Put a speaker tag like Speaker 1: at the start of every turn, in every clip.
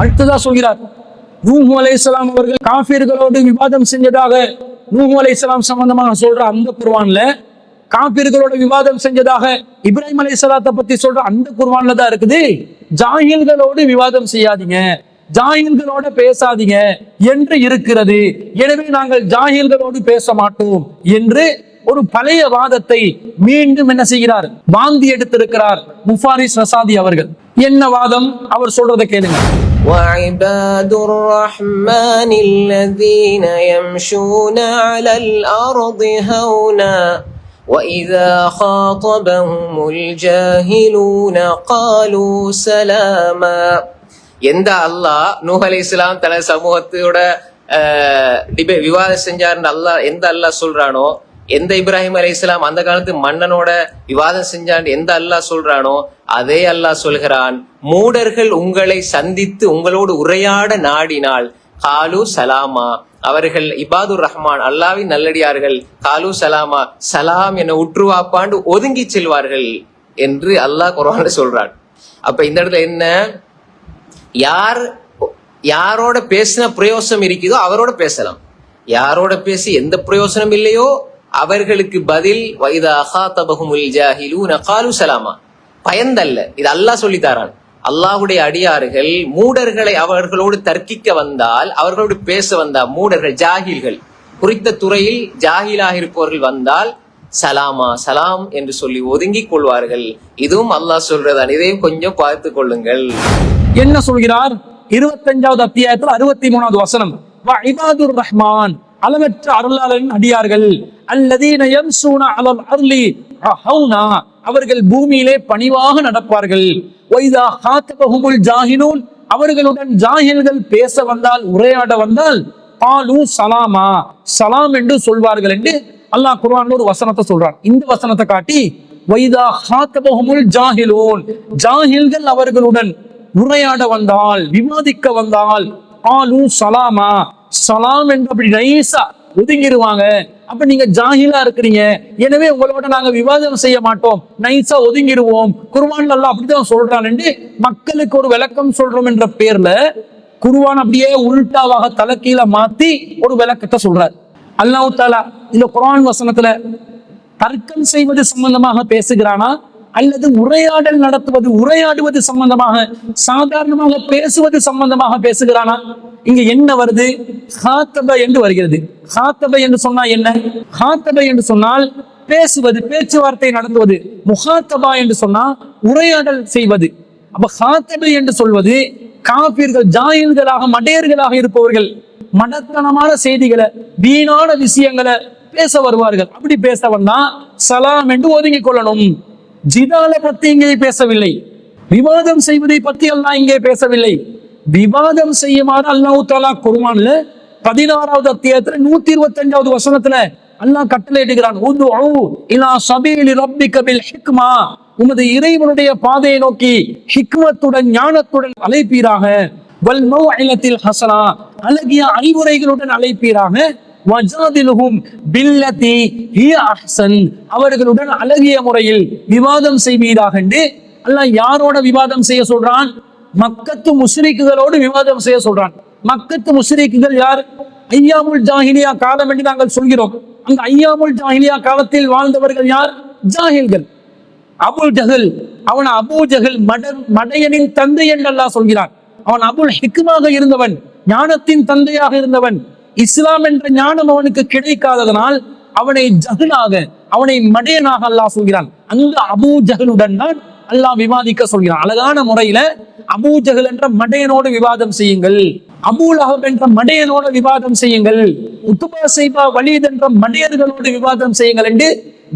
Speaker 1: அடுத்ததா சொல்கிறார். நூஹு அலைஹிஸ்ஸலாம் அவர்கள் காஃபிர்களோடு விவாதம் செஞ்சதாக நூஹு அலைஹிஸ்ஸலாம் சம்பந்தமாக சொல்ற அந்த குருவான்ல காபீர்களோட விவாதம் செஞ்சதாக இப்ராஹிம் சலாத்தை பத்தி சொல்ற அந்த குர்ஆன்ல தான் இருக்குது. ஜாஹில்களோடு விவாதம் செய்யாதீங்க. ஜாஹில்களோட பேசாதீங்க என்று இருக்கிறது. எனவே நாங்கள் ஜாஹில்களோடு பேச மாட்டோம் என்று ஒரு பழைய வாதத்தை மீண்டும் என்ன செய்கிறார்? வாந்தி எடுத்திருக்கிறார் முஃபாரிஸ் ரசாதி அவர்கள். என்ன வாதம்? அவர் சொல்றதை கேளுங்க.
Speaker 2: وعباد الرحمن الذين يمشون على الأرض هونا وإذا خاطبهم الجاهلون قالوا سلاما எந்த அல்லாஹ் நூஹ் அலை இஸ்லாம் தனது சமூகத்தோட டிபே விவாதம் செஞ்சாருன்னு அல்லாஹ் எந்த அல்லாஹ் சொல்றானோ எந்த இப்ராஹிம் அலை இஸ்லாம் அந்த காலத்து மன்னனோட விவாதம் செஞ்சான் எந்த அல்லாஹ் சொல்றானோ அதே அல்லாஹ் சொல்கிறான் மூடர்கள் உங்களை சந்தித்து உங்களோடு உரையாட நாடினால் காலு சலாமா. அவர்கள் இபாதுர் ரஹ்மான் அல்லாவின் நல்லடியார்கள் காலு சலாமா சலாம் என உற்றுவாப்பாண்டு ஒதுங்கி செல்வார்கள் என்று அல்லாஹ் குரான சொல்றான். அப்ப இந்த இடத்துல என்ன? யார் யாரோட பேசின பிரயோசனம் இருக்குதோ அவரோட பேசலாம். யாரோட பேசி எந்த பிரயோசனம் இல்லையோ அவர்களுக்கு பதில் வைதா அகாத்தபகுமுல் ஜாஹிலு காலு சலாமா. பயந்தல்ல. இது அல்லாஹ் சொல்லித்தாரான். அல்லாஹுடைய அல்லாஹ்வுடைய அடியார்கள் மூடர்களை அவர்களோடு தர்க்கிக்க வந்தால் அவர்களோடு பேச வந்தால் மூடர்கள் ஜாகில்கள். குறித்த துறையில் ஜாகிலாக இருப்பவர்கள் வந்தால் சலாமா சலாம் என்று சொல்லி ஒதுங்கிக் கொள்வார்கள். இதுவும் அல்லாஹ் சொல்றதான் இதையும் கொஞ்சம் பார்த்து கொள்ளுங்கள்.
Speaker 1: என்ன சொல்கிறார்? இருபத்தஞ்சாவது அத்தியாயத்தில் அறுபத்தி மூணாவது வசனம் இபாதுர் ரஹ்மான் அளவற்ற அருளாளரின் அடியார்கள். அல்லதீன யம்சூன அலல் அருளி அவர்கள் பூமியிலே பணிவாக நடப்பார்கள். ஒய்தா ஹாத்தபஹுமுல் ஜாஹிலூன் அவர்களுடன் ஜாஹில்கள் பேச வந்தால் உரையாட வந்தால் பாலு சலாமா. சலாம் என்று சொல்வார்கள் என்று அல்லாஹ் குர்ஆன்ல ஒரு வசனத்தை சொல்றான். இந்த வசனத்தை காட்டி வைதா ஹாத்தபஹுமுல் ஜாஹிலூன். ஜாஹில்கள் அவர்களுடன் உரையாட வந்தால் விவாதிக்க வந்தால் ஆலு சலாமா. சலாம் என்று அப்படி நைசா ஒதுங்கிடுவாங்க அப்ப நீங்க ஜாகிலா இருக்கிறீங்க. எனவே உங்களோட நாங்க விவாதம் செய்ய மாட்டோம். நைஸா ஒதுங்கிடுவோம். குர்வான் எல்லாம் அப்படிதான் சொல்றான் என்று மக்களுக்கு ஒரு விளக்கம் சொல்றோம் என்ற பேர்ல குர்வான் அப்படியே உருட்டாவாக தலைக்கீழ மாத்தி ஒரு விளக்கத்தை சொல்றார். அல்லாஹு தாலா இந்த குரான் வசனத்துல தர்க்கம் செய்வது சம்பந்தமாக பேசுகிறானா? அல்லது உரையாடல் நடத்துவது உரையாடுவது சம்பந்தமாக சாதாரணமாக பேசுவது சம்பந்தமாக பேசுகிறானா? இங்க என்ன வருது? ஹாத்தப என்று வருகிறது. ஹாத்தப என்று சொன்னா என்ன? ஹாத்தப என்று சொன்னால் பேசுவது பேச்சுவார்த்தை நடத்துவது முகாத்தபா என்று சொன்னா உரையாடல் செய்வது. அப்ப ஹாத்தப என்று சொல்வது காப்பீர்கள் ஜாயின்களாக மடையர்களாக இருப்பவர்கள் மடத்தனமான செய்திகளை வீணான விஷயங்களை பேச வருவார்கள். அப்படி பேச வந்தா சலாம் என்று ஒதுங்கிக் கொள்ளணும். ஜிதால பத்தி இங்கே பேசவில்லை. விவாதம் செய்வதை பத்தி அல்லாஹ் இங்கே பேசவில்லை. விவாதம் செய்யுமாறு அல்லாஹு தாலா குருமான்ல பதினாறாவது அத்தியாயத்துல நூத்தி இருபத்தி அஞ்சாவது வசனத்துல அல்லாஹ் கட்டளை இடுகிறான் உமது இறைவனுடைய பாதையை நோக்கி ஹிக்மத்துடன் ஞானத்துடன் அழைப்பீராக. வல் மௌஇலத்தில் ஹசனா. அழகிய அறிவுரைகளுடன் அழைப்பீராக. பில்லதி ஹிய அஹ்சன். அவர்களுடன் அழகிய முறையில் விவாதம் செய்வீராக என்று அல்லாஹ் யாரோட விவாதம் செய்ய சொல்றான்? மக்கத்து முஸ்ரிக்குகளோடு விவாதம் செய்ய சொல்றான். மக்கத்து முஸ்ரிக்குகள் யார்? ஐயாமுல் ஜாஹிலியா காலம் என்று நாங்கள் சொல்கிறோம். அந்த ஐயாமுல் ஜாஹிலியா காலத்தில் வாழ்ந்தவர்கள் யார்? ஜாஹில்கள். அபுல் ஜஹல். அவன் அபு ஜஹல் மட மடையனின் தந்தை என்று அல்லாஹ் சொல்கிறான். அவன் அபுல் ஹிக்குமாக இருந்தவன் ஞானத்தின் தந்தையாக இருந்தவன். இஸ்லாம் என்ற ஞானம் அவனுக்கு கிடைக்காததனால் அவனை ஜகனாக அவனை மடையனாக அல்லாஹ் சொல்கிறான். அந்த அபூ ஜஹலுடன் தான் அல்லாஹ் விவாதிக்க சொல்கிறான். அழகான முறையில அபூ ஜஹல் என்ற மடையனோடு விவாதம் செய்யுங்கள். அபூல் அஹப் என்ற மடையனோடு விவாதம் செய்யுங்கள். உத்துபா சைபா வலீத் என்ற மடையர்களோடு விவாதம் செய்யுங்கள் என்று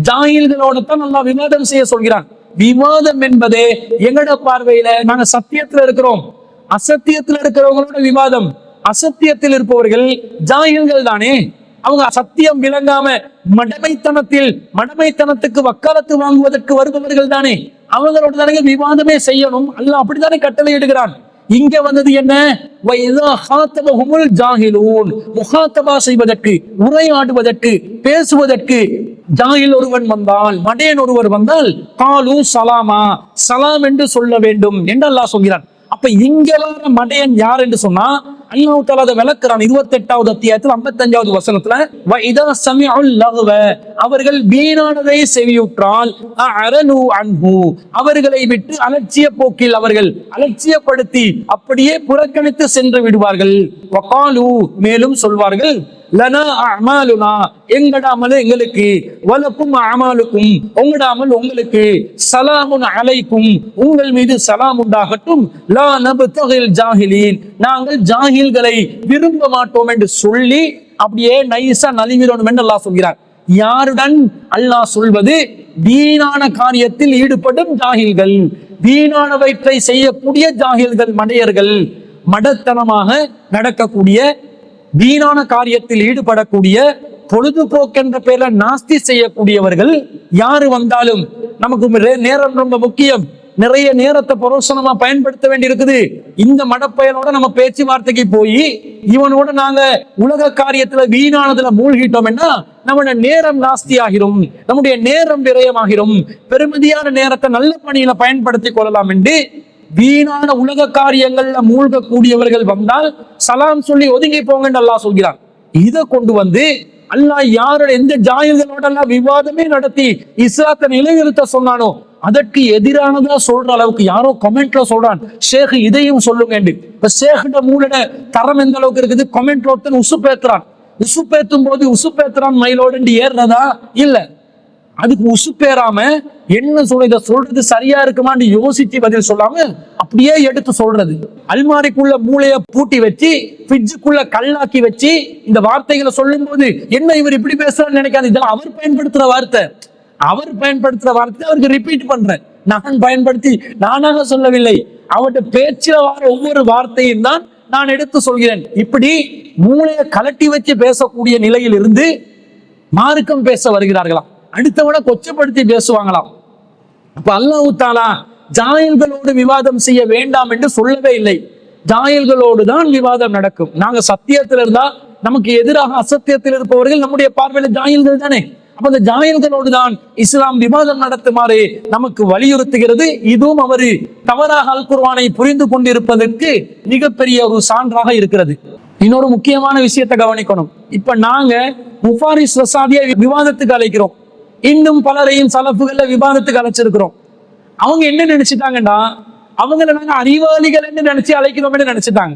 Speaker 1: ஜாயில்களோடு தான் அல்லாஹ் விவாதம் செய்ய சொல்கிறான். விவாதம் என்பது எங்கட பார்வையில நாங்க சத்தியத்துல இருக்கிறோம். அசத்தியத்துல இருக்கிறவங்களோட விவாதம். அசத்தியத்தில் இருப்பவர்கள் ஜாகில்கள் தானே? அவங்க அசத்தியம் விளங்காம மடமைத்தனத்தில் மடமைத்தனத்துக்கு வக்காலத்து வாங்குவதற்கு வருபவர்கள் தானே? அவங்களோட தானே விவாதமே செய்யணும். அல்ல அப்படித்தானே கட்டளை இடுகிறான். இங்க வந்தது என்ன? முகாத்தபா செய்வதற்கு உரையாடுவதற்கு பேசுவதற்கு ஜாகில் ஒருவன் வந்தால் மடேன் ஒருவர் வந்தால் காலு சலாமா. சலாம் என்று சொல்ல வேண்டும் என்று அல்லாஹ் சொல்கிறான். அப்ப இங்கெல்லாம் வர மடையன் யார் என்று சொன்னா அல்லாஹ் தாலா அதை விளக்குறான். இருபத்தி எட்டாவது அத்தியாயத்தில் ஐம்பத்தஞ்சாவது வசனத்துல இதா சமயம் லகுவ", அவர்கள் வீணானதை செவியுற்றால் அரணு அன்பு அவர்களை விட்டு அலட்சிய போக்கில் அவர்கள் அலட்சியப்படுத்தி அப்படியே புறக்கணித்து சென்று விடுவார்கள். வகாலு மேலும் சொல்வார்கள் லனா அமாலுனா எங்கட அமல்? எங்களுக்கு. வலக்கும் அமாலுக்கும் உங்களோட அமல்? உங்களுக்கு. சலாமுன் அலைக்கும். உங்கள் மீது சலாம் உண்டாகட்டும். லா நபுத்தகில் ஜாஹிலீன். நாங்கள் செயல்களை விரும்ப மாட்டோம் என்று சொல்லி அப்படியே நைசா நலிவிடணும் என்று அல்லாஹ் சொல்கிறார் யாருடன் அல்லாஹ் சொல்வது? வீணான காரியத்தில் ஈடுபடும் ஜாகில்கள். வீணானவற்றை செய்யக்கூடிய ஜாகில்கள் மடையர்கள். மடத்தனமாக நடக்கக்கூடிய வீணான காரியத்தில் ஈடுபடக்கூடிய பொழுதுபோக்கென்ற பேர்ல நாஸ்தி செய்யக்கூடியவர்கள் யாரு வந்தாலும் நமக்கு நேரம் ரொம்ப முக்கியம். நிறைய நேரத்தை பரோசனமா பயன்படுத்த வேண்டி இருக்குது இந்த மடப்பயனோட நம்ம பேச்சுவார்த்தைக்கு போய் இவனோட நாங்க உலக காரியத்துல வீணானதுல மூழ்கிட்டோம்னா நம்மளோட நேரம் நாஸ்தி ஆகிரும் நம்முடைய நேரம் விரயமாகிரும். பெருமதியான நேரத்தை நல்ல பணியில பயன்படுத்தி கொள்ளலாம் என்று வீணான உலக காரியங்கள்ல மூழ்கக்கூடியவர்கள் வந்தால் சலாம் சொல்லி ஒதுங்கி போங்கன்னு அல்லாஹ் சொல்கிறான். இதை கொண்டு வந்து அல்லாஹ் யாரோட எந்த ஜாயில்களோட எல்லாம் விவாதமே நடத்தி இஸ்லாத்தை நிலைநிறுத்த சொன்னானோ அதற்கு எதிரானதா சொல்ற அளவுக்கு யாரோ கமெண்ட்ல சொல்றான். ஷேக் இதையும் சொல்லுங்க இப்ப ஷேக்கிட்ட மூலட தரம் எந்த அளவுக்கு இருக்குது? கமெண்ட்ல ஒருத்தன் உசுப்பேத்துறான். உசுப்பேத்தும் போது உசுப்பேத்துறான் மயிலோடு ஏறுறதா? இல்லை. அதுக்கு உசுப்பேறாம என்ன சொல்ல இதை சொல்றது சரியா இருக்குமான்னு யோசிச்சு பதில் சொல்லாம அப்படியே எடுத்து சொல்றது. அல்மாரிக்குள்ள மூளைய பூட்டி வச்சு ஃப்ரிட்ஜுக்குள்ள கல்லாக்கி வச்சு இந்த வார்த்தைகளை சொல்லும் போது என்ன இவர் இப்படி பேசுறான்னு நினைக்காது? இதெல்லாம் அவர் பயன்படுத்துற வார்த்தை. அவர் பயன்படுத்துற வார்த்தை அவருக்கு ரிப்பீட் பண்றேன். நான் பயன்படுத்தி நானாக சொல்லவில்லை. அவருடைய பேச்சில வர ஒவ்வொரு வார்த்தையும் தான் நான் எடுத்து சொல்கிறேன். இப்படி மூளையை கலட்டி வச்சு பேசக்கூடிய நிலையில் இருந்து மார்க்கம் பேச வருகிறார்களாம். அடுத்தவனை கொச்சப்படுத்தி பேசுவாங்களாம். அப்ப அல்லாஹ் தாலா ஜாயல்களோடு விவாதம் செய்ய வேண்டாம் என்று சொல்லவே இல்லை. ஜாயல்களோடு தான் விவாதம் நடக்கும். நாங்க சத்தியத்தில் இருந்தா நமக்கு எதிராக அசத்தியத்தில் இருப்பவர்கள் நம்முடைய பார்வையில ஜாயல்கள் தானே. அப்ப அந்த ஜாயல்களோடு தான் இஸ்லாம் விவாதம் நடத்துமாறு நமக்கு வலியுறுத்துகிறது. இதுவும் அவரு தவறாக அல் குர்வானை புரிந்து கொண்டிருப்பதற்கு மிகப்பெரிய ஒரு சான்றாக இருக்கிறது. இன்னொரு முக்கியமான விஷயத்தை கவனிக்கணும். இப்ப நாங்க முஃபாரிஸ் ரசாதியை விவாதத்துக்கு அழைக்கிறோம். இன்னும் பலரையும் சலப்புகள்ல விவாதத்துக்கு அழைச்சிருக்கிறோம். அவங்க என்ன நினைச்சிட்டாங்கன்னா அவங்கள நாங்க அறிவாளிகள் என்று நினைச்சு அழைக்கிறோம்னு நினைச்சிட்டாங்க.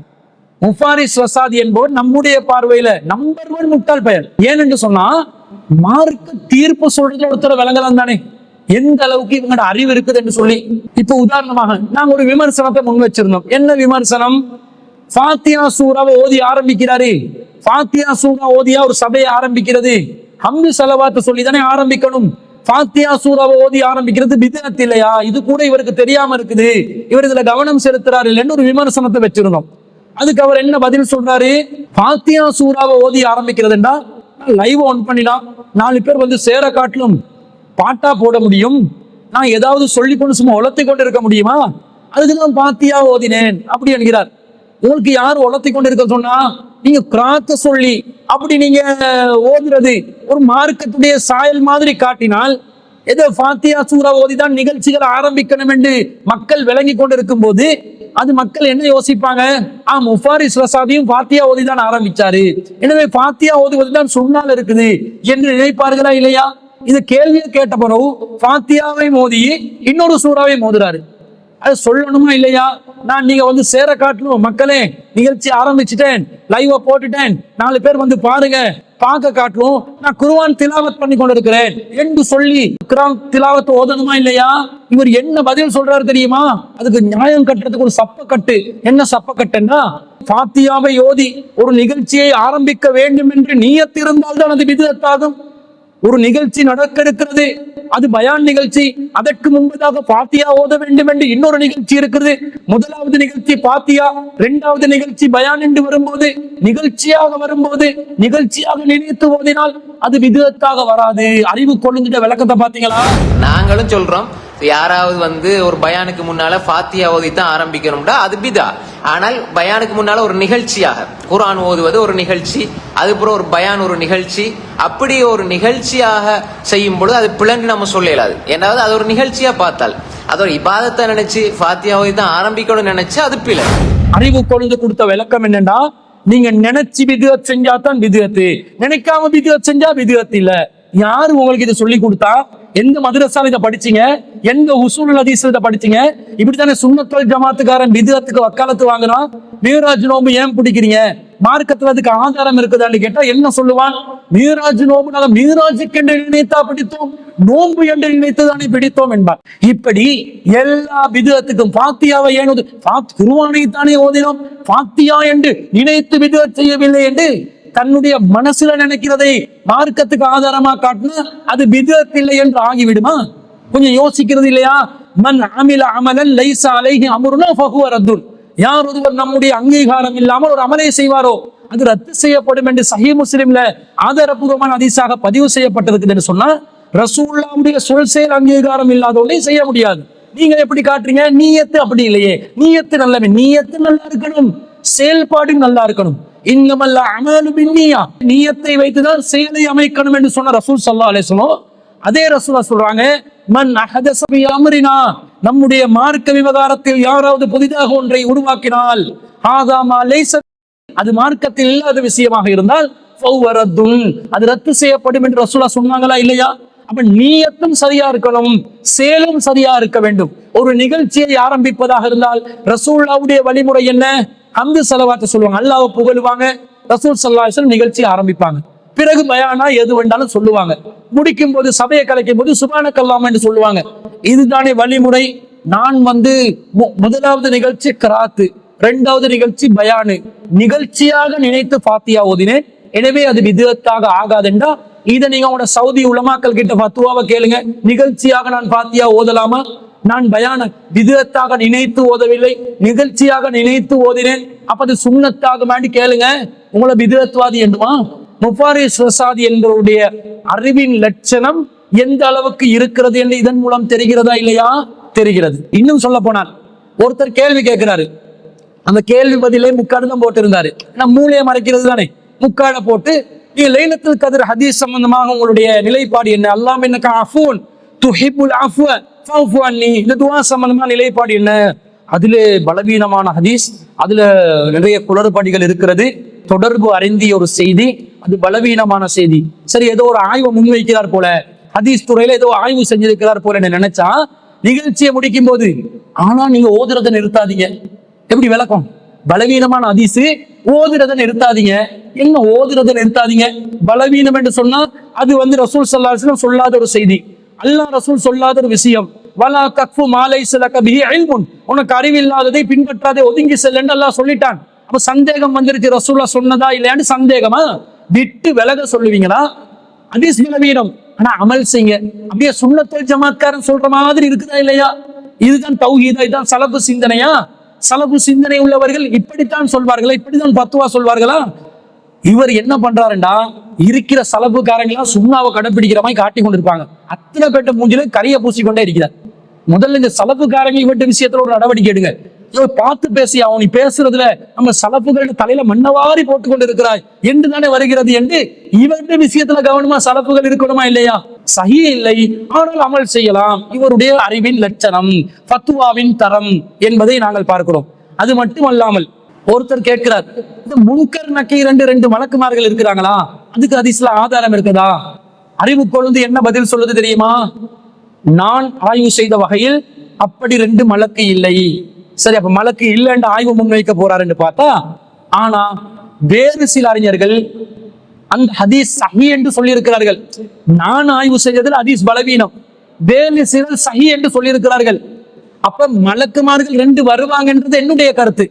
Speaker 1: முஃபாரிஸ் வசாத் என்பவர் நம்முடைய பார்வையில நம்பர் ஒன் முட்டாள் பெயர் ஏனென்று சொன்னா மார்க்கு தீர்ப்பு சொல்றதுல ஒருத்தர் விளங்கலாம் தானே. எந்த அளவுக்கு இவங்களோட அறிவு இருக்குது என்று சொல்லி. இப்போ உதாரணமாக நாங்க ஒரு விமர்சனத்தை முன் வச்சிருந்தோம். என்ன விமர்சனம்? ஃபாத்தியா சூறாவை ஓதி ஆரம்பிக்கிறாரு. ஃபாத்தியா சூறா ஓதியா ஒரு சபையை ஆரம்பிக்கிறது. ஹம்து செலவாத்து சொல்லி தானே ஆரம்பிக்கணும். ஃபாத்தியா சூறாவை ஓதி ஆரம்பிக்கிறது பிதனத் இல்லையா? இது கூட இவருக்கு தெரியாம இருக்குது. இவர் இதுல கவனம் செலுத்துறாரு. இல்லைன்னு ஒரு விமர்சனத்தை வச்சிருந்தோம். அதுக்கு அவர் என்ன பதில் சொல்றாரு? ஃபாத்தியா சூறாவை ஓதி ஆரம்பிக்கிறதுண்டா லைவ் ஆன் பண்ணிடலாம் நாலு பேர் வந்து சேர காட்டிலும் பாட்டா போட முடியும். நான் ஏதாவது சொல்லி கொண்டு சும்மா உலர்த்தி கொண்டு இருக்க முடியுமா? அதுக்கு நான் பாத்தியா ஓதினேன். அப்படி என்கிறார். உங்களுக்கு யார் உலர்த்தி கொண்டு இருக்க சொன்னா நீங்க கிராத்த சொல்லி அப்படி நீங்க ஓதுறது ஒரு மார்க்கத்துடைய சாயல் மாதிரி காட்டினால் ஏதோ ஃபாத்தியா சூரா ஓதிதான் நிகழ்ச்சிகள் ஆரம்பிக்கணும் என்று மக்கள் விளங்கி கொண்டிருக்கும் போது அது மக்கள் என்ன யோசிப்பாங்க? ஆ முஃபாரிஸ் ரசாதியும் ஃபாத்தியா ஓதிதான் ஆரம்பிச்சாரு. எனவே ஃபாத்தியா ஓதுவதுதான் சுண்ணால் இருக்குது என்று நினைப்பார்களா இல்லையா? இது கேள்வியை கேட்ட பிறகு ஃபாத்தியாவை மோதி இன்னொரு சூறாவை மோதுறாரு. அது சொல்லணுமா இல்லையா? நான் நீங்க வந்து சேர காட்டணும் மக்களே நிகழ்ச்சி ஆரம்பிச்சிட்டேன். லைவா போட்டுட்டேன். நாலு பேர் வந்து பாருங்க. பார்க்க காட்டணும் நான் குருவான் திலாவத் பண்ணி கொண்டிருக்கிறேன் என்று சொல்லி குரான் திலாவத் ஓதணுமா இல்லையா? இவர் என்ன பதில் சொல்றாரு தெரியுமா? அதுக்கு நியாயம் கட்டுறதுக்கு ஒரு சப்பக்கட்டு. என்ன சப்பக்கட்டுன்னா பாத்தியாவை ஓதி ஒரு நிகழ்ச்சியை ஆரம்பிக்க வேண்டும் என்று நீயத்திருந்தால் தான் அது விதத்தாகும். ஒரு நிகழ்ச்சி நடக்க இருக்கிறது அது பயான் நிகழ்ச்சி. அதற்கு முன்பதாக பாத்தியா ஓத வேண்டும் என்று இன்னொரு நிகழ்ச்சி இருக்கிறது முதலாவது நிகழ்ச்சி பாத்தியா இரண்டாவது நிகழ்ச்சி பயான் என்று வரும்போது நிகழ்ச்சியாக வரும்போது நிகழ்ச்சியாக நினைத்து ஓதினால் அது விதத்தாக வராது. அறிவு கொள்ளுங்கிட்ட விளக்கத்தை பாத்தீங்களா
Speaker 2: நாங்களும் சொல்றோம். யாராவது வந்து ஒரு பயானுக்கு முன்னால ஃபாத்தியா ஓதி தான் ஆரம்பிக்கணும்டா அது பிதா. ஆனால் பயானுக்கு முன்னால ஒரு நிகழ்ச்சியாக குரான் ஓதுவது ஒரு நிகழ்ச்சி அதுக்கப்புறம் ஒரு பயான் ஒரு நிகழ்ச்சி அப்படி ஒரு நிகழ்ச்சியாக செய்யும் பொழுது அது பிளன்னு நம்ம சொல்ல இயலாது ஏன்னாவது அது ஒரு நிகழ்ச்சியா பார்த்தால் அது ஒரு இபாதத்தை நினைச்சு ஃபாத்தியா ஓதி தான் ஆரம்பிக்கணும்னு நினைச்சு அது பிழை
Speaker 1: அறிவு கொழுந்து கொடுத்த விளக்கம் என்னன்னா நீங்க நினைச்சு விதிவத் செஞ்சா தான் விதிவத்து நினைக்காம விதிவத் செஞ்சா விதிவத்து இல்ல. யாரு உங்களுக்கு இதை சொல்லி கொடுத்தா? எந்த மதரசால இதை படிச்சீங்க? எந்த உசூல் ஹதீஸ்ல இதை படிச்சீங்க? இப்படித்தானே சுண்ணத்தல் ஜமாத்துக்காரன் விதத்துக்கு வக்காலத்து வாங்கினா? மீராஜ் நோம்பு ஏன் பிடிக்கிறீங்க? மார்க்கத்துல அதுக்கு ஆதாரம் இருக்குதான்னு கேட்டா என்ன சொல்லுவான்? மீராஜ் நோம்பு நாங்க மீராஜுக்கு என்று நினைத்தா பிடித்தோம்? நோம்பு என்று நினைத்துதானே பிடித்தோம் என்பார் இப்படி எல்லா விதத்துக்கும் பாத்தியாவை ஏனது குருவானை தானே ஓதினோம்? பாத்தியா என்று நினைத்து விதத் செய்யவில்லை என்று தன்னுடைய மனசுல நினைக்கிறதை மார்க்கத்துக்கு ஆதாரமா காட்டினா அது விதத் இல்லை என்று ஆகிவிடுமா? கொஞ்சம் யோசிக்கிறது இல்லையா? மன் அமில அமலன் லைசா அலைஹி அமருனா ஃபஹுவ ரத்துன். யார் ஒருவர் நம்முடைய அங்கீகாரம் இல்லாமல் ஒரு அமலை செய்வாரோ? அது ரத்து செய்யப்படும் என்று சஹி முஸ்லிம்ல ஆதாரபூர்வமான அதிசாக பதிவு செய்யப்பட்டிருக்குது என்று சொன்னா ரசூல்லாவுடைய சொல் செயல் அங்கீகாரம் இல்லாதவனை செய்ய முடியாது. நீங்க எப்படி காட்டுறீங்க? நீயத்து அப்படி இல்லையே. நீயத்து நல்லவே நீயத்து நல்லா இருக்கணும். செயல்பாடு நல்லா இருக்கணும். இன்னமல்ல அமலு பின்னியா. நீயத்தை வைத்துதான் செயலை அமைக்கணும் என்று சொன்ன ரசூல் சல்லா அலிஸ்லம் அதே ரசூலா சொல்றாங்க மன் அஹதஸ அமரினா. நம்முடைய மார்க்க விவகாரத்தில் யாராவது புதிதாக ஒன்றை உருவாக்கினால் ஆதாமா லேச அது மார்க்கத்தில் இல்லாத விஷயமாக இருந்தால் அது ரத்து செய்யப்படும் என்று ரசூலா சொன்னாங்களா இல்லையா? அப்ப நீயத்தும் சரியா இருக்கணும் செயலும் சரியா இருக்க வேண்டும். ஒரு நிகழ்ச்சியை ஆரம்பிப்பதாக இருந்தால் ரசூல்லாவுடைய வழிமுறை என்ன? அந்து செலவாத்தை சொல்லுவாங்க. அல்லாவை புகழுவாங்க. ரசூல் சல்லாஹ் நிகழ்ச்சி ஆரம்பிப்பாங்க. பிறகு பயானா எது வேண்டாலும் சொல்லுவாங்க. முடிக்கும் போது சபையை கலைக்கும் போது சுபான கல்லாம் என்று சொல்லுவாங்க. இதுதானே வழிமுறை. நான் வந்து மு- முதலாவது நிகழ்ச்சி கராத்து. இரண்டாவது நிகழ்ச்சி பயானு. நிகழ்ச்சியாக நினைத்து பாத்தியா ஓதினேன். எனவே அது விதத்தாக ஆகாதுண்டா. இதை நீங்க உங்களோட சவுதி உலமாக்கள் கிட்ட பத்துவாவை கேளுங்க. நிகழ்ச்சியாக நான் பாத்தியா ஓதலாமா? நான் பயான விதத்தாக நினைத்து ஓதவில்லை நிகழ்ச்சியாக நினைத்து ஓதினேன். அப்ப அது சுண்ணத்தாக மாண்டி கேளுங்க உங்களை விதத்வாதி என்றுமா? முஃபாரிஸ் ரசாதி என்பவருடைய அறிவின் லட்சணம் எந்த அளவுக்கு இருக்கிறது என்று இதன் மூலம் தெரிகிறதா இல்லையா? தெரிகிறது. இன்னும் சொல்ல போனால் ஒருத்தர் கேள்வி கேட்கிறாரு. அந்த கேள்வி பதிலே முக்காடு தான் போட்டிருந்தாரு. நான் மூளையை மறைக்கிறது தானே? முக்காடை போட்டு நீங்க லைலத்தில் கதிர் ஹதீஸ் சம்பந்தமாக உங்களுடைய நிலைப்பாடு என்ன? அல்லாம் என்னக்கா அஃபூன் துஹிபுல் அஃப்வ. ஃபஃபு இந்த துவா சம்பந்தமான நிலைப்பாடு என்ன? அதில் பலவீனமான ஹதீஸ் அதுல நிறைய குளறுபடிகள் இருக்கிறது. தொடர்பு அறிந்திய ஒரு செய்தி அது பலவீனமான செய்தி. சரி ஏதோ ஒரு ஆய்வை முன்வைக்கிறார் போல ஹதீஸ் துறையில ஏதோ ஆய்வு செஞ்சிருக்கிறார் போல என்ன நினைச்சா நிகழ்ச்சியை முடிக்கும் போது ஆனா நீங்க ஓதுறதை நிறுத்தாதீங்க. எப்படி விளக்கம்? பலவீனமான அதிசு ஓதுறதை நிறுத்தாதீங்க. என்ன ஓதுறதை நிறுத்தாதீங்க? பலவீனம் என்று சொன்னா அது வந்து ரசூல் சல்லாஹ் சொல்லாத ஒரு செய்தி. அல்லாஹ் ரசூல் சொல்லாத ஒரு விஷயம். வலா கக்ஃபு மாலை சில கபிஹி அயல்முன் உனக்கு அறிவில்லாததை பின்பற்றாதே ஒதுங்கி செல்லன்னு எல்லாம் சொல்லிட்டான். அப்ப சந்தேகம் வந்துருச்சு ரசூல்லா சொன்னதா இல்லையான்னு சந்தேகமா? விட்டு விலக சொல்லுவீங்களா? ஹதீஸ் சிலவீனம் ஆனா அமல் செய்யுங்க. அப்படியே சுண்ணத்தல் ஜமாத்காரன் சொல்ற மாதிரி இருக்குதா இல்லையா? இதுதான் தௌஹீதா இதுதான் சலபு சிந்தனையா? சலபு சிந்தனை உள்ளவர்கள் இப்படித்தான் சொல்வார்களா? இப்படித்தான் பத்துவா சொல்வார்களா? இவர் என்ன பண்றாருண்டா? இருக்கிற சலபுக்காரங்களா சுண்ணாவை கடைப்பிடிக்கிற மாதிரி காட்டி கொண்டிருப்பாங்க. அத்தனை பேட்ட மூஞ்சில கரிய பூசிக்கொண்டே இருக்கிறார். முதல்ல இந்த சலப்புக்காரங்க இவட்ட விஷயத்துல ஒரு நடவடிக்கை எடுங்க. பார்த்து பேசி அவன் நீ பேசுறதுல நம்ம சலப்புகள் தலையில மண்ணவாரி போட்டு கொண்டு இருக்கிறாய். என்று தானே வருகிறது என்று இவருடைய விஷயத்துல கவனமா சலப்புகள் இருக்கணுமா இல்லையா? சகி இல்லை. ஆனால் அமல் செய்யலாம். இவருடைய அறிவின் லட்சணம் பத்துவாவின் தரம் என்பதை நாங்கள் பார்க்கிறோம். அது மட்டுமல்லாமல் ஒருத்தர் கேட்கிறார் இந்த முன்கர் நக்கீர் ரெண்டு ரெண்டு வழக்குமார்கள் இருக்கிறாங்களா? அதுக்கு அதிசல ஆதாரம் இருக்குதா? அறிவு கொழுந்து என்ன பதில் சொல்லுது தெரியுமா? நான் ஆய்வு செய்த வகையில் அப்படி ரெண்டு மலக்கு இல்லை. சரி அப்ப மலக்கு இல்லைன்னு ஆய்வு முன்வைக்க போறாருன்னு பார்த்தா ஆனா வேறு சில அறிஞர்கள் அந்த ஹதீஸ் சஹி என்று சொல்லியிருக்கிறார்கள். நான் ஆய்வு செய்ததில் ஹதீஸ் பலவீனம். வேறு சிலர் சஹி என்று சொல்லியிருக்கிறார்கள். அப்ப மலக்குமார்கள் ரெண்டு வருவாங்கன்றது என்னுடைய கருத்து.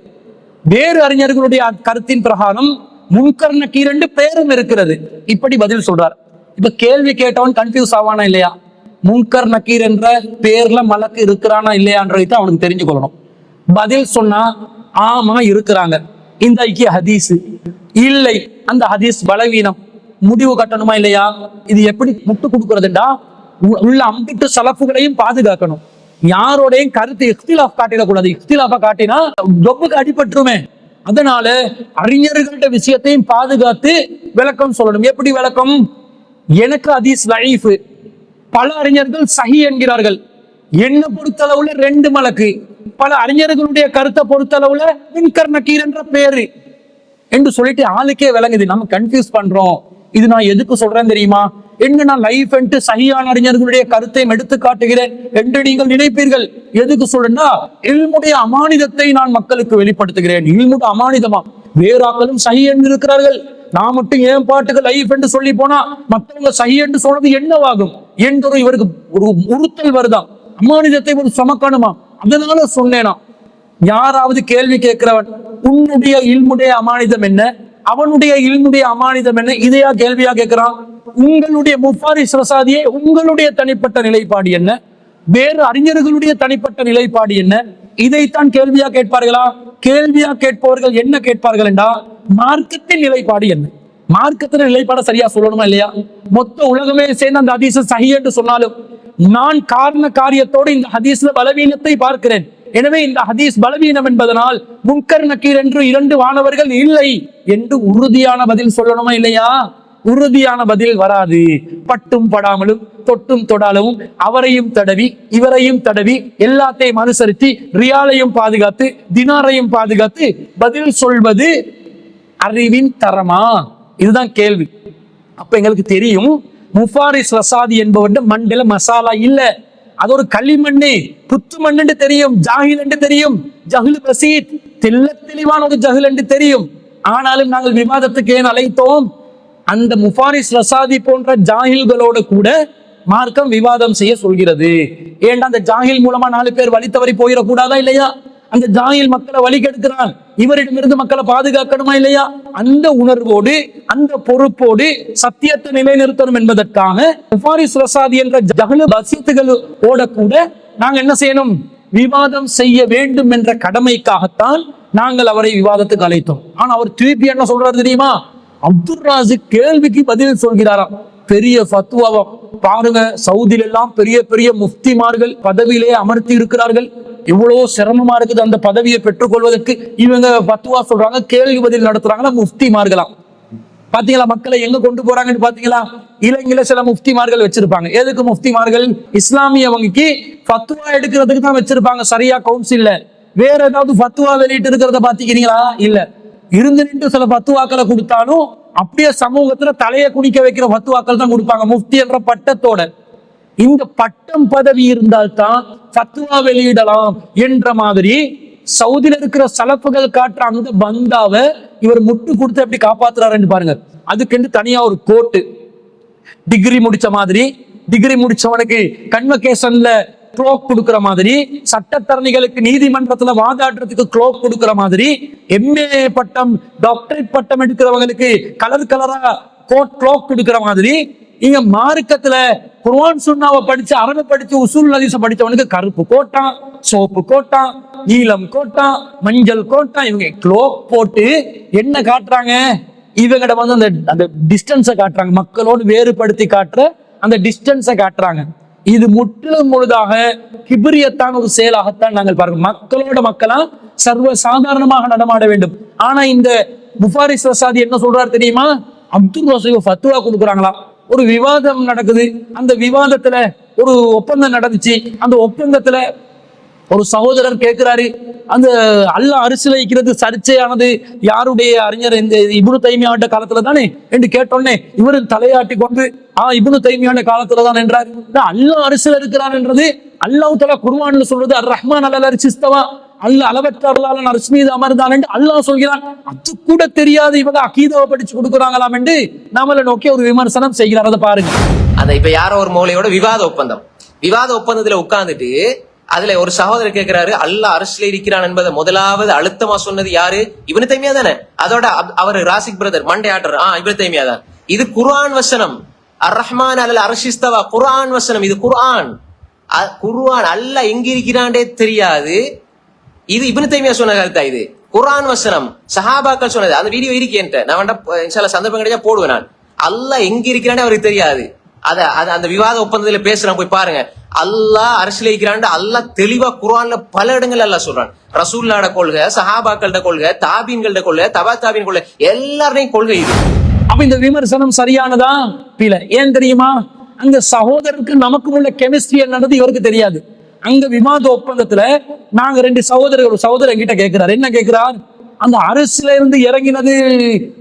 Speaker 1: வேறு அறிஞர்களுடைய கருத்தின் பிரகாரம் முன்கர் இரண்டு ரெண்டு பேரும் இருக்கிறது. இப்படி பதில் சொல்றார். இப்ப கேள்வி கேட்டவன் கன்ஃபியூஸ் ஆவானா இல்லையா? முன்கர் நக்கீர் என்ற பேர்ல மலக்கு இருக்கிறானா இல்லையான்றதை தான் அவனுக்கு தெரிஞ்சு கொள்ளணும். பதில் சொன்னா ஆமா இருக்கிறாங்க. இந்த ஐக்கிய ஹதீஸ் இல்லை. அந்த ஹதீஸ் பலவீனம். முடிவு கட்டணுமா இல்லையா? இது எப்படி முட்டு கொடுக்கறதுண்டா? உ- உள்ள அம்பிட்டு சலப்புகளையும் பாதுகாக்கணும். யாரோடையும் கருத்து இஃப்திலாஃப் காட்டிடக்கூடாது இஃப்திலாஃபா காட்டினா தொப்புக்கு அடிபட்டுருமே. அதனால அறிஞர்கள்ட்ட விஷயத்தையும் பாதுகாத்து விளக்கம் சொல்லணும். எப்படி விளக்கம்? எனக்கு ஹதீஸ் லைஃப் பல அறிஞர்கள் சஹி என்கிறார்கள். என்ன பொறுத்தளவுல ரெண்டு மலக்கு. பல அறிஞர்களுடைய கருத்தை பொறுத்தளவுல மின்கர் நக்கீர் என்ற பேரு. என்று சொல்லிட்டு ஆளுக்கே விளங்குது. நம்ம கன்ஃபியூஸ் பண்றோம். இது நான் எதுக்கு சொல்றேன் தெரியுமா? என்ன நான் லைஃப் என்று சரியான அறிஞர்களுடைய கருத்தையும் எடுத்து காட்டுகிறேன் என்று நீங்கள் நினைப்பீர்கள். எதுக்கு சொல்றேன்னா இல்முடைய அமானிதத்தை நான் மக்களுக்கு வெளிப்படுத்துகிறேன். இல்முடைய அமானிதமா? வேறாக்களும் சஹி என்று இருக்கிறார்கள் நான் மட்டும் ஏன் பாட்டுக்கு லைஃப் என்று சொல்லி போனா மற்றவங்க சை என்று சொன்னது என்னவாகும் என்றொரு இவருக்கு ஒரு உறுத்தல் வருதான் அமானிதத்தை ஒரு சுமக்கணுமா? அதனால சொன்னேனா. யாராவது கேள்வி கேட்கிறவன் உன்னுடைய இல்முடைய அமானிதம் என்ன? அவனுடைய இல்முடைய அமானிதம் என்ன? இதையா கேள்வியா கேட்கிறான்? உங்களுடைய முஃபாரிஸ் ரசாதியே உங்களுடைய தனிப்பட்ட நிலைப்பாடு என்ன? வேறு அறிஞர்களுடைய தனிப்பட்ட நிலைப்பாடு என்ன? இதைத்தான் கேள்வியா கேட்பார்களா? கேள்வியா கேட்பவர்கள் என்ன கேட்பார்கள் என்றா மார்க்கத்தின் நிலைப்பாடு என்ன? மார்க்கத்தின் நிலைப்பாட சரியா சொல்லணுமா இல்லையா? மொத்த உலகமே சேர்ந்து அந்த ஹதீஸ் சஹி என்று சொன்னாலும் நான் காரண காரியத்தோடு இந்த ஹதீஸ்ல பலவீனத்தை பார்க்கிறேன். எனவே இந்த ஹதீஸ் பலவீனம் என்பதனால் முன்கர் நக்கீர் என்று இரண்டு வானவர்கள் இல்லை என்று உறுதியான பதில் சொல்லணுமா இல்லையா? உறுதியான பதில் வராது. பட்டும் படாமலும் தொட்டும் தொடாலவும் அவரையும் தடவி இவரையும் தடவி எல்லாத்தையும் அனுசரித்து ரியாலையும் பாதுகாத்து தினாரையும் பாதுகாத்து பதில் சொல்வது அறிவின் தரமா? இதுதான் கேள்வி. அப்ப எங்களுக்கு தெரியும் முஃபாரிஸ் ரசாதி என்பவன் மண்ணில மசாலா இல்ல. அது ஒரு களிமண்ணு புத்து மண்ணு தெரியும் ஜாகில் என்று தெரியும் ஜஹில் பசீத் தெல்ல தெளிவான ஒரு ஜஹில் என்று தெரியும். ஆனாலும் நாங்கள் விவாதத்துக்கு ஏன் அழைத்தோம் அந்த முஃபாரிஸ் ரசாதி போன்ற ஜாகில்களோடு கூட மார்க்கம் விவாதம் செய்ய சொல்கிறது. ஏன்டா அந்த ஜாகில் மூலமா நாலு பேர் வழி தவறி போயிடக்கூடாதா இல்லையா? அந்த ஜாயில் மக்களை வழி கெடுக்கிறான். இவரிடமிருந்து மக்களை பாதுகாக்கணுமா இல்லையா? அந்த உணர்வோடு அந்த பொறுப்போடு சத்தியத்தை நிலைநிறுத்தணும் என்பதற்காக முஃபாரிஸ் ரசாதி என்ற ஜகலு பசீத்துகளோட கூட நாங்க என்ன செய்யணும்? விவாதம் செய்ய வேண்டும் என்ற கடமைக்காகத்தான் நாங்கள் அவரை விவாதத்துக்கு அழைத்தோம். ஆனா அவர் திருப்பி என்ன சொல்றாரு தெரியுமா? அப்துல் ராசிக் கேள்விக்கு பதில் சொல்கிறாராம். பெரிய ஃபத்வாவை. பாருங்க சவுதியில எல்லாம் பெரிய பெரிய முஃப்திமார்கள் பதவியிலே அமர்த்தி இருக்கிறார்கள். இவ்வளவு சிரமமா இருக்குது அந்த பதவியை பெற்றுக்கொள்வதற்கு. இவங்க பத்துவா சொல்றாங்க கேள்வி பதில் நடத்துறாங்கன்னா முஃப்திமார்களாம். பாத்தீங்களா மக்களை எங்க கொண்டு போறாங்கன்னு பாத்தீங்களா? இலங்கையில சில முஃப்திமார்கள் வச்சிருப்பாங்க. எதுக்கு முஃப்திமார்கள்? இஸ்லாமிய வங்கிக்கு ஃபத்வா எடுக்கிறதுக்கு தான் வச்சிருப்பாங்க. சரியா கவுன்சில்ல வேற ஏதாவது ஃபத்துவா வெளியிட்டு இருக்கிறத பாத்தீங்கன்னா இல்ல. இருந்து நின்று சில பத்துவாக்களை கொடுத்தாலும் அப்படியே சமூகத்துல தலையை குனிக்க வைக்கிற பத்துவாக்கள் தான் கொடுப்பாங்க. முஃப்தி என்ற பட்டத்தோட. இந்த பட்டம் பதவி இருந்தால்தான் சத்துவா வெளியிடலாம் என்ற மாதிரி சவுதியில இருக்கிற சலப்புகள் காட்டுற அந்த பந்தாவை இவர் முட்டு கொடுத்து எப்படி காப்பாத்துறாருன்னு பாருங்க. அதுக்கென்று தனியா ஒரு கோட்டு. டிகிரி முடிச்ச மாதிரி. டிகிரி முடிச்சவனுக்கு கன்வகேஷன்ல க்ளோக் கொடுக்கிற மாதிரி சட்டத்தரணிகளுக்கு நீதிமன்றத்துல வாதாடுறதுக்கு க்ளோக் கொடுக்கிற மாதிரி எம்ஏ பட்டம் டாக்டரேட் பட்டம் எடுக்கிறவங்களுக்கு கலர் கலரா கோட் க்ளோக் கொடுக்கிற மாதிரி இங்க மார்க்கத்துல குர்வான் சுண்ணாவை படிச்சு அரபு படிச்சு உசூல் ஹதீஸ படிச்சவனுக்கு கருப்பு கோட்டா சோப்பு கோட்டா நீலம் கோட்டான் மஞ்சள் கோட்டா இவங்க க்ளோக் போட்டு என்ன காட்டுறாங்க? இவங்கிட்ட வந்து அந்த அந்த டிஸ்டன்ஸை காட்டுறாங்க. மக்களோடு வேறுபடுத்தி காட்டுற அந்த டிஸ்டன்ஸை காட்டுறாங்க. இது முற்றிலும் முழுதாக கிபிரியத்தான் ஒரு செயலாகத்தான் நாங்கள் பார்க்கிறோம் மக்களோட மக்களா சர்வ சாதாரணமாக நடமாட வேண்டும். ஆனா இந்த முஃபாரிஸ் ரசாதி என்ன சொல்றாரு தெரியுமா? அப்துல் ரசீவ் ஃபத்துவா கொடுக்குறாங்களா? ஒரு விவாதம் நடக்குது. அந்த விவாதத்துல ஒரு ஒப்பந்தம் நடந்துச்சு. அந்த ஒப்பந்தத்துல ஒரு சகோதரர் கேட்கிறாரு அந்த அல்லாஹ் அரிசியில் வைக்கிறது சர்ச்சையானது யாருடைய அறிஞர் இந்த இப்னு தைமியாட்ட காலத்துல தானே என்று கேட்டோன்னே இவரு தலையாட்டி கொண்டு ஆ இபுனு தைமியாட்ட காலத்துல தான் என்றார். நான் அல்லாஹ் அரிசில இருக்கிறான் என்றது அல்லாஹ் தலா குர்ஆன்ல சொல்றது அர் ரஹ்மான் அல்ல அரிசிஸ்தவா அல்ல அளவற்ற அருளாளன் அரசு மீது அமர்ந்தான் என்று அல்லாஹ் சொல்கிறான். அது கூட தெரியாது இவங்க அகீதாவை படிச்சு கொடுக்குறாங்களாம் என்று நம்மளை நோக்கி ஒரு விமர்சனம் செய்கிறார். அதை பாருங்க.
Speaker 2: அந்த இப்ப யாரோ ஒரு மூலையோட விவாத ஒப்பந்தம். விவாத ஒப்பந்தத்துல உட்கார்ந்துட்டு அதுல ஒரு சகோதரர் கேட்கிறாரு அல்ல அரசுல இருக்கிறான் என்பதை முதலாவது அழுத்தமா சொன்னது யாரு? இவனு தைமியா தானே. அதோட அப்- ராசிக் பிரதர் மண்டே ஆட்டர் ஆ இவனு தைமியா தான். இது குர்ஆன் வசனம். அர் ரஹ்மான் அல்ல அரசிஸ்தவா குர்ஆன் வசனம். இது குர்ஆன். குர்ஆன் அல்ல எங்க இருக்கிறான்டே தெரியாது. இது இப்னு தைமியா சொன்ன கருத்தா இது? குர்ஆன் வசனம். சஹாபாக்கள் சொன்னது. அந்த வீடியோ இருக்கேன்ட்ட நான் வேண்டாம் சந்தர்ப்பம் கிடைச்சா போடுவேன் நான். அல்ல எங்க இருக்கிறானே அவருக்கு தெரியாது. அத அத அந்த விவாத ஒப்பந்தத்துல பேசுறான் போய் பாருங்க. அல்லாஹ் அரசியல் வைக்கிறான் அல்லாஹ் தெளிவா குரான்ல பல இடங்கள் எல்லாம் சொல்றான். ரசூல்லாட கொள்கை சஹாபாக்கள்ட கொள்கை தாபீன்கள்ட கொள்கை தபா தாபீன் கொள்கை எல்லாரையும் கொள்கை இது.
Speaker 1: அப்ப இந்த விமர்சனம் சரியானதா? பில ஏன் தெரியுமா? அங்க சகோதரருக்கு நமக்கும் உள்ள கெமிஸ்ட்ரி என்னது இவருக்கு தெரியாது. அங்க விவாத ஒப்பந்தத்துல நாங்க ரெண்டு சகோதரர்கள் சகோதரர் என்கிட்ட கேட்கிறார் என்ன கேட்கிறார் அந்த அரசுல இருந்து இறங்கினது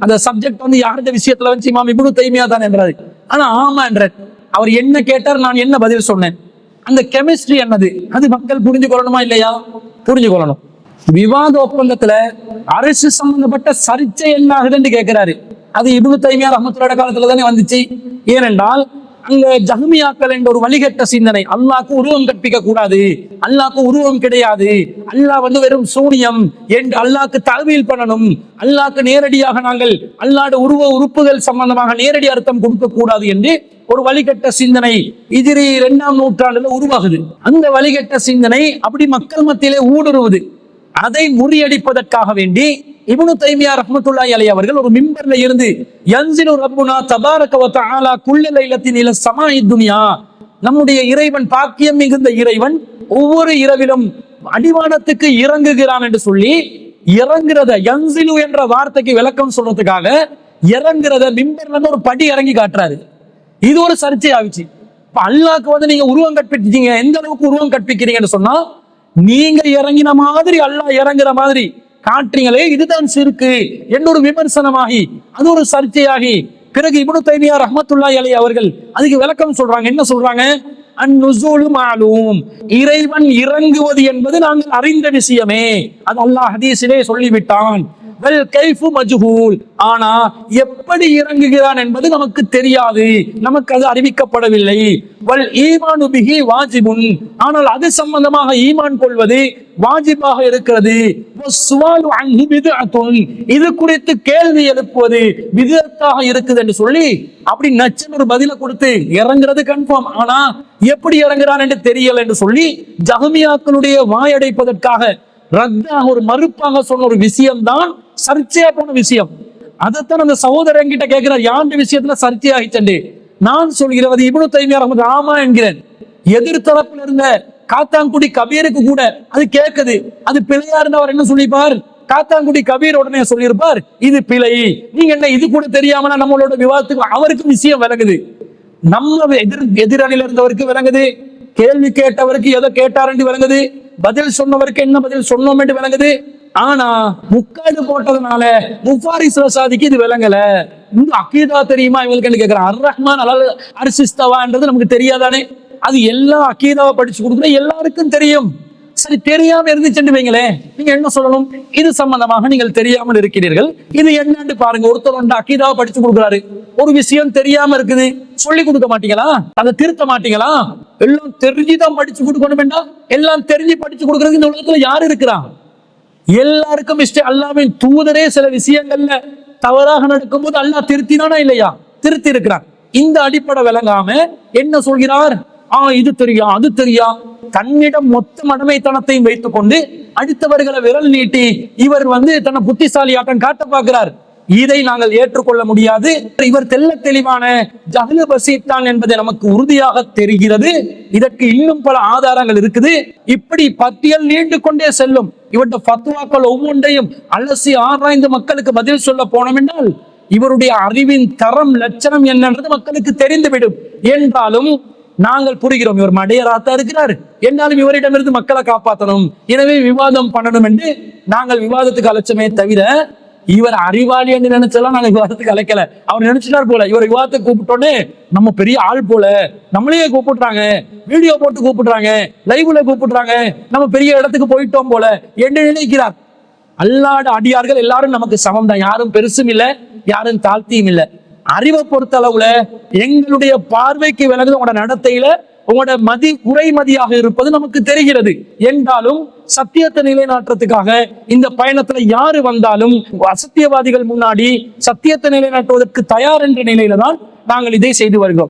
Speaker 1: அந்த சப்ஜெக்ட் வந்து யாருடைய விஷயத்துல வச்சு இமாம் இப்னு தைமியா தான் என்றாரு. ஆனா ஆமான்ற என்றார் அவர் என்ன கேட்டார் நான் என்ன பதில் சொன்னேன்? அந்த கெமிஸ்ட்ரி என்னது? அது மக்கள் புரிஞ்சு கொள்ளணுமா இல்லையா? புரிஞ்சு கொள்ளணும் விவாத ஒப்பந்தத்துல அரசு சம்பந்தப்பட்ட சர்ச்சை என்ன ஆகுதுன்னு கேட்கிறாரு அது இப்னு தைமியார் ரஹமத்துல்லாஹி காலத்துல தானே வந்துச்சு. ஏனென்றால் அங்க ஜஹ்மியாக்கள் என்ற ஒரு வழிகட்ட சிந்தனை. அல்லாக்கு உருவம் கற்பிக்க கூடாது அல்லாக்கு உருவம் கிடையாது. அல்லாஹ் வந்து வெறும் சூனியம் என்று அல்லாக்கு தகவல் பண்ணணும். அல்லாக்கு நேரடியாக நாங்கள் அல்லாட உருவ உறுப்புகள் சம்பந்தமாக நேரடி அர்த்தம் கொடுக்க கூடாது என்று ஒரு வழிகட்ட சிந்தனை இதிரி இரண்டாம் நூற்றாண்டுல உருவாகுது. அந்த வழிகட்ட சிந்தனை அப்படி மக்கள் மத்தியிலே ஊடுருவுது. அதை முறியடிப்பதற்காக வேண்டி இவனு தைமியா ரஹமத்துல்லா அலி அவர்கள் ஒரு மிம்பர்ல இருந்து யன்சினு ரப்புனா தபாரகவத்த ஆலா குள்ள லைலத்தின் இல சமாயி துனியா. நம்முடைய இறைவன் பாக்கியம் மிகுந்த இறைவன் ஒவ்வொரு இரவிலும் அடிவானத்துக்கு இறங்குகிறான் என்று சொல்லி இறங்குறத யன்சிலு என்ற வார்த்தைக்கு விளக்கம் சொல்றதுக்காக இறங்குறத மிம்பர்ல இருந்து ஒரு படி இறங்கி காட்டுறாரு. இது ஒரு சர்ச்சை ஆயிடுச்சு. இப்ப வந்து நீங்க உருவம் கற்பிச்சிட்டீங்க எந்த அளவுக்கு உருவம் கற்பிக்கிறீங்கன்னு சொன்னா நீங்க இறங்கின மாதிரி அல்லாஹ் இறங்குற மாதிரி காட்டுறீங்களே இதுதான் சிறுக்கு. என்னொரு விமர்சனமாகி அது ஒரு சர்ச்சையாகி பிறகு இப்னு தைமியா ரஹமத்துல்லா அலி அவர்கள் அதுக்கு விளக்கம் சொல்றாங்க. என்ன சொல்றாங்க? அந்நுசூலு இறைவன் இறங்குவது என்பது நாங்கள் அறிந்த விஷயமே. அது அல்லாஹ் ஹதீஸிலே சொல்லிவிட்டான். வெல் கைஃபு மஜ்ஹூல். ஆனா எப்படி இறங்குகிறான் என்பது நமக்கு தெரியாது. நமக்கு அது அறிவிக்கப்படவில்லை. வல் ஈமானு பிஹி வாஜிபுன். ஆனால் அது சம்பந்தமாக ஈமான் கொள்வது வாஜிபாக இருக்கிறது. இது குறித்து கேள்வி எழுப்புவது விதத்தாக இருக்குது என்று சொல்லி அப்படி நச்சன் ஒரு பதில கொடுத்து இறங்குறது கன்ஃபார்ம் ஆனா எப்படி இறங்குறான் என்று தெரியல என்று சொல்லி ஜஹமியாக்களுடைய வாயடைப்பதற்காக ரத்தாக ஒரு மறுப்பாக சொன்ன ஒரு விஷயம்தான் சர்ச்சையா போன விஷயம். அதைத்தான் அந்த சகோதரன் என்கிட்ட கேட்கிறார் யாருடைய விஷயத்துல சர்ச்சையாகிச்சண்டு நான் சொல்கிறேன் அது இப்னு அகமது ஆமா என்கிறேன். எதிர்த்தரப்பில் இருந்த காத்தாங்குடி கபீருக்கு கூட அது கேட்குது. அது பிழையா இருந்தவர் என்ன சொல்லிப்பார்? காத்தாங்குடி கபீர் உடனே சொல்லியிருப்பார் இது பிழை. நீங்க என்ன இது கூட தெரியாமல் நம்மளோட விவாதத்துக்கு அவருக்கு விஷயம் விளங்குது. நம்ம எதிர் எதிரணியில இருந்தவருக்கு விளங்குது. கேள்வி கேட்டவருக்கு எதை கேட்டாருன்னு விளங்குது. பதில் சொன்னவருக்கு என்ன பதில் சொன்னோம் என்று விளங்குது. ஆனா முக்காடு போட்டதுனால முஃபாரிஸ் ரசாதிக்கு இது விளங்கல. இந்த அக்கீதா தெரியுமா இவங்களுக்கு கேட்கிறான் அர் ரஹ்மான் அலல் அரிசிஸ்தவான்றது நமக்கு தெரியாதானே? அது எல்லா அக்கீதாவை படிச்சு கொடுக்குற எல்லாருக்கும் தெரியும். சரி தெரியாம இருந்துச்சுன்னு வைங்களேன். நீங்க என்ன சொல்லணும்? இது சம்பந்தமாக நீங்கள் தெரியாமல் இருக்கிறீர்கள். இது என்னன்னு பாருங்க. ஒருத்தர் ஒன்று அக்கீதாவை படிச்சு கொடுக்குறாரு. ஒரு விஷயம் தெரியாம இருக்குது. சொல்லி கொடுக்க மாட்டீங்களா? அதை திருத்த மாட்டீங்களா? எல்லாம் தெரிஞ்சுதான் படிச்சு கொடுக்கணும் வேண்டாம் எல்லாம் தெரிஞ்சு படிச்சு கொடுக்கறதுக்கு இந்த உலகத்துல யார் இருக்கிறான் எல்லாருக்கும் இஷ்டம் அல்லாவின் தூதரே சில விஷயங்கள்ல தவறாக நடக்கும்போது அல்லாஹ் திருத்தினானா இல்லையா? திருத்தி இருக்கிறான் இந்த அடிப்படை விளங்காம என்ன சொல்கிறார்? ஆ இது தெரியா அது தெரியா தன்னிடம் மொத்த மடமைத்தனத்தையும் வைத்துக் கொண்டு அடுத்தவர்களை விரல் நீட்டி இவர் வந்து தன்னை புத்திசாலியாட்டம் காட்ட பார்க்கிறார். இதை நாங்கள் ஏற்றுக்கொள்ள முடியாது. இவர் தெல்ல தெளிவான ஜஹலு பசீத்தான் என்பது நமக்கு உறுதியாக தெரிகிறது. இதற்கு இன்னும் பல ஆதாரங்கள் இருக்குது. இப்படி பட்டியல் நீண்டு கொண்டே செல்லும் இவற்ற பத்துவாக்கள் ஒவ்வொன்றையும் அலசி ஆராய்ந்து மக்களுக்கு பதில் சொல்ல போனோம் என்றால் இவருடைய அறிவின் தரம் லட்சணம் என்னன்றது மக்களுக்கு தெரிந்துவிடும். என்றாலும் நாங்கள் புரிகிறோம் இவர் மடையராத்தா இருக்கிறார். என்றாலும் இவரிடமிருந்து மக்களை காப்பாற்றணும். எனவே விவாதம் பண்ணணும் என்று நாங்கள் விவாதத்துக்கு அலட்சமே தவிர இவர் அறிவாளி என்று நினைச்செல்லாம் நாங்க விவாதத்துக்கு அழைக்கல அவர் நினைச்சிட்டார் போல. இவர் விவாதத்துக்கு கூப்பிட்டோன்னே நம்ம பெரிய ஆள் போல. நம்மளையே கூப்பிடுறாங்க வீடியோ போட்டு கூப்பிடுறாங்க லைவ்ல கூப்பிடுறாங்க நம்ம பெரிய இடத்துக்கு போயிட்டோம் போல. என்று நினைக்கிறார். அல்லாட அடியார்கள் எல்லாரும் நமக்கு சமம் தான் யாரும் பெருசும் இல்ல யாரும் தாழ்த்தியும் இல்ல. அறிவை பொறுத்த அளவுல எங்களுடைய பார்வைக்கு விலகுது உங்களோட நடத்தையில. உங்களோட மதி குறைமதியாக இருப்பது நமக்கு தெரிகிறது. என்றாலும் சத்தியத்தை நிலைநாட்டுறதுக்காக இந்த பயணத்துல யாரு வந்தாலும் அசத்தியவாதிகள் முன்னாடி சத்தியத்தை நிலைநாட்டுவதற்கு தயார் என்ற நிலையில தான் நாங்கள் இதை செய்து வருகிறோம்.